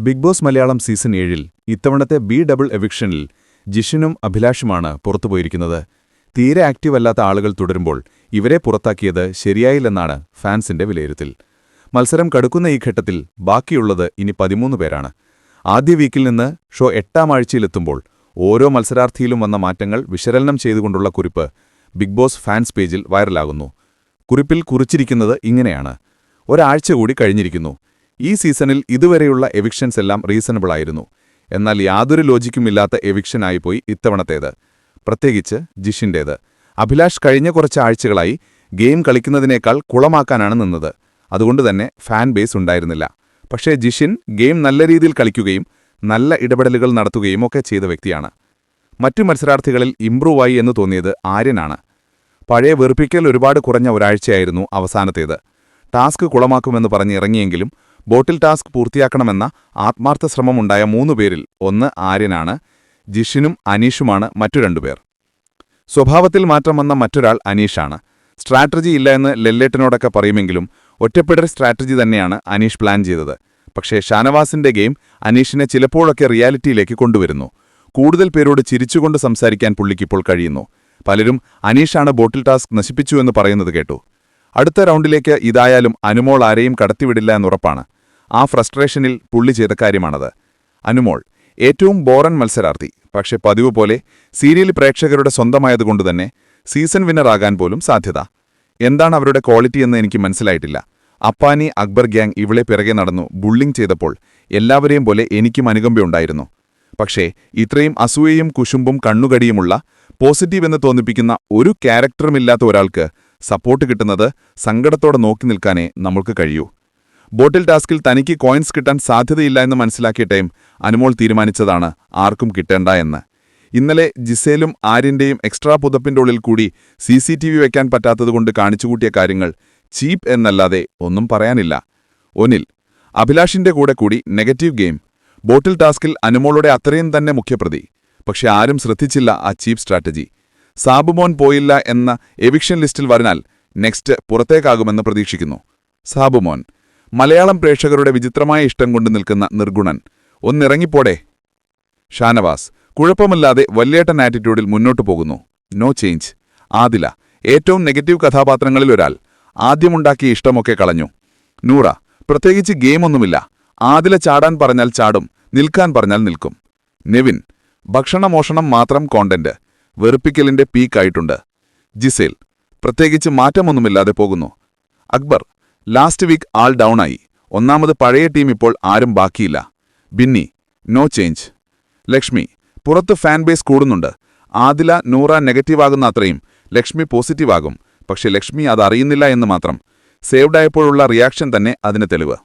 Big boss Malayalam season ഏഴിൽ ഇത്തവണത്തെ B double എവിക്ഷനിൽ ജിഷിനും അഭിലാഷുമാണ് പുറത്തുപോയിരിക്കുന്നത്. തീരെ ആക്റ്റീവ് അല്ലാത്ത ആളുകൾ തുടരുമ്പോൾ ഇവരെ പുറത്താക്കിയത് ശരിയായില്ലെന്നാണ് ഫാൻസിന്റെ വിലയിരുത്തൽ. മത്സരം കടുക്കുന്ന ഈ ഘട്ടത്തിൽ ബാക്കിയുള്ളത് ഇനി പതിമൂന്ന് പേരാണ്. ആദ്യ വീക്കിൽ നിന്ന് ഷോ എട്ടാം ആഴ്ചയിലെത്തുമ്പോൾ ഓരോ മത്സരാർത്ഥിയിലും വന്ന മാറ്റങ്ങൾ വിശകലനം ചെയ്തുകൊണ്ടുള്ള കുറിപ്പ് ബിഗ് ബോസ് ഫാൻസ് പേജിൽ വൈറലാകുന്നു. കുറിപ്പിൽ കുറിച്ചിരിക്കുന്നത് ഇങ്ങനെയാണ്. ഒരാഴ്ച കൂടി കഴിഞ്ഞിരിക്കുന്നു. ഈ സീസണിൽ ഇതുവരെയുള്ള എവിക്ഷൻസ് എല്ലാം റീസണബിൾ ആയിരുന്നു. എന്നാൽ യാതൊരു ലോജിക്കുമില്ലാത്ത എവിക്ഷനായിപ്പോയി ഇത്തവണത്തേത്. പ്രത്യേകിച്ച് ജിഷിന്റേത്. അഭിലാഷ് കഴിഞ്ഞ കുറച്ച് ആഴ്ചകളായി ഗെയിം കളിക്കുന്നതിനേക്കാൾ കുളമാക്കാനാണ് നിന്നത്. അതുകൊണ്ടുതന്നെ ഫാൻ ബേസ് ഉണ്ടായിരുന്നില്ല. പക്ഷേ ജിഷിൻ ഗെയിം നല്ല രീതിയിൽ കളിക്കുകയും നല്ല ഇടപെടലുകൾ നടത്തുകയും ഒക്കെ ചെയ്ത വ്യക്തിയാണ്. മറ്റു മത്സരാർത്ഥികളിൽ ഇംപ്രൂവായി എന്ന് തോന്നിയത് ആര്യനാണ്. പഴയ വെറുപ്പിക്കൽ ഒരുപാട് കുറഞ്ഞ ഒരാഴ്ചയായിരുന്നു അവസാനത്തേത്. ടാസ്ക് കുളമാക്കുമെന്ന് പറഞ്ഞ് ഇറങ്ങിയെങ്കിലും ബോട്ടിൽ ടാസ്ക് പൂർത്തിയാക്കണമെന്ന ആത്മാർത്ഥ ശ്രമമുണ്ടായ മൂന്നുപേരിൽ ഒന്ന് ആര്യനാണ് ജിഷിനും അനീഷുമാണ് മറ്റു രണ്ടുപേർ. സ്വഭാവത്തിൽ മാറ്റം വന്ന മറ്റൊരാൾ അനീഷാണ്. സ്ട്രാറ്റജി ഇല്ല എന്ന് ലെല്ലേട്ടനോടൊക്കെ പറയുമെങ്കിലും ഒറ്റപ്പെടൽ സ്ട്രാറ്റജി തന്നെയാണ് അനീഷ് പ്ലാൻ ചെയ്തത്. പക്ഷേ ഷാനവാസിന്റെ ഗെയിം അനീഷിനെ ചിലപ്പോഴൊക്കെ റിയാലിറ്റിയിലേക്ക് കൊണ്ടുവരുന്നു. കൂടുതൽ പേരോട് ചിരിച്ചുകൊണ്ട് സംസാരിക്കാൻ പുള്ളിക്കിപ്പോൾ കഴിയുന്നു. പലരും അനീഷാണ് ബോട്ടിൽ ടാസ്ക് നശിപ്പിച്ചു എന്ന് പറയുന്നത് കേട്ടു. അടുത്ത റൗണ്ടിലേക്ക് ഇതായാലും അനുമോൾ ആരെയും കടത്തിവിടില്ല എന്നുറപ്പാണ് ആ ഫ്രസ്ട്രേഷനിൽ പുള്ളി ചെയ്ത കാര്യമാണത്. അനുമോൾ ഏറ്റവും ബോറൻ മത്സരാർത്ഥി പക്ഷെ പതിവ് പോലെ സീരിയൽ പ്രേക്ഷകരുടെ സ്വന്തമായതുകൊണ്ട് തന്നെ സീസൺ വിന്നറാകാൻ പോലും സാധ്യത. എന്താണ് അവരുടെ ക്വാളിറ്റി എന്ന് എനിക്ക് മനസ്സിലായിട്ടില്ല. അപ്പാനി അക്ബർ ഗ്യാങ് ഇവളെ പിറകെ നടന്നു ബുള്ളിംഗ് ചെയ്തപ്പോൾ എല്ലാവരെയും പോലെ എനിക്കും അനുകമ്പയുണ്ടായിരുന്നു പക്ഷേ ഇത്രയും അസൂയയും കുശുമ്പും കണ്ണുകടിയുമുള്ള പോസിറ്റീവ് എന്ന് തോന്നിപ്പിക്കുന്ന ഒരു ക്യാരക്ടറുമില്ലാത്ത ഒരാൾക്ക് സപ്പോർട്ട് കിട്ടുന്നത് സങ്കടത്തോടെ നോക്കി നിൽക്കാനേ നമ്മൾക്ക് കഴിയൂ. ബോട്ടിൽ ടാസ്കിൽ തനിക്ക് കോയിൻസ് കിട്ടാൻ സാധ്യതയില്ല എന്ന് മനസ്സിലാക്കിയിട്ടേയും അനുമോൾ തീരുമാനിച്ചതാണ് ആർക്കും കിട്ടേണ്ട എന്ന്. ഇന്നലെ ജിസേലും ആര്യന്റെയും എക്സ്ട്രാ പുതപ്പിന്റെ ഉള്ളിൽ കൂടി സി സി ടി വി വയ്ക്കാൻ പറ്റാത്തതുകൊണ്ട് കാണിച്ചുകൂട്ടിയ കാര്യങ്ങൾ ചീപ്പ് എന്നല്ലാതെ ഒന്നും പറയാനില്ല. ഒനിൽ അഭിലാഷിന്റെ കൂടെ കൂടി നെഗറ്റീവ് ഗെയിം. ബോട്ടിൽ ടാസ്കിൽ അനുമോളുടെ അത്രയും തന്നെ മുഖ്യപ്രതി. പക്ഷെ ആരും ശ്രദ്ധിച്ചില്ല ആ ചീപ്പ് സ്ട്രാറ്റജി. സാബുമോൻ പോയില്ല എന്ന എവിക്ഷൻ ലിസ്റ്റിൽ വരാനാൽ നെക്സ്റ്റ് പുറത്തേക്കാകുമെന്ന് പ്രതീക്ഷിക്കുന്നു. സാബുമോൻ മലയാളം പ്രേക്ഷകരുടെ വിചിത്രമായ ഇഷ്ടം കൊണ്ടു നിൽക്കുന്ന നിർഗുണൻ. ഒന്നിറങ്ങിപ്പോടെ. ഷാനവാസ് കുഴപ്പമില്ലാതെ വല്യേട്ടൻ ആറ്റിറ്റ്യൂഡിൽ മുന്നോട്ടു പോകുന്നു. നോ ചേഞ്ച് ആദില ഏറ്റവും നെഗറ്റീവ് കഥാപാത്രങ്ങളിൽ ഒരാൾ. ആദ്യമുണ്ടാക്കിയ ഇഷ്ടമൊക്കെ കളഞ്ഞു. നൂറ പ്രത്യേകിച്ച് ഗെയിമൊന്നുമില്ല. ആദില ചാടാൻ പറഞ്ഞാൽ ചാടും നിൽക്കാൻ പറഞ്ഞാൽ നിൽക്കും. നെവിൻ ഭക്ഷണമോഷണം മാത്രം കോണ്ടന്റ് വെറുപ്പിക്കലിന്റെ പീക്കായിട്ടുണ്ട് ജിസേൽ പ്രത്യേകിച്ച് മാറ്റമൊന്നുമില്ലാതെ പോകുന്നു. Akbar last week all down ആയി ഒന്നാമത് പഴയ ടീം ഇപ്പോൾ ആരും ബാക്കിയില്ല. Binny no change. ലക്ഷ്മി പുറത്ത് ഫാൻ ബേസ് കൂടുന്നുണ്ട്. ആദില നൂറ നെഗറ്റീവ് ആകുന്ന അത്രയും. ലക്ഷ്മി പോസിറ്റീവ് ആകും പക്ഷെ ലക്ഷ്മി അതറിയുന്നില്ല എന്ന് മാത്രം. സേവ്ഡായപ്പോഴുള്ള റിയാക്ഷൻ തന്നെ അതിന് തെളിവ്.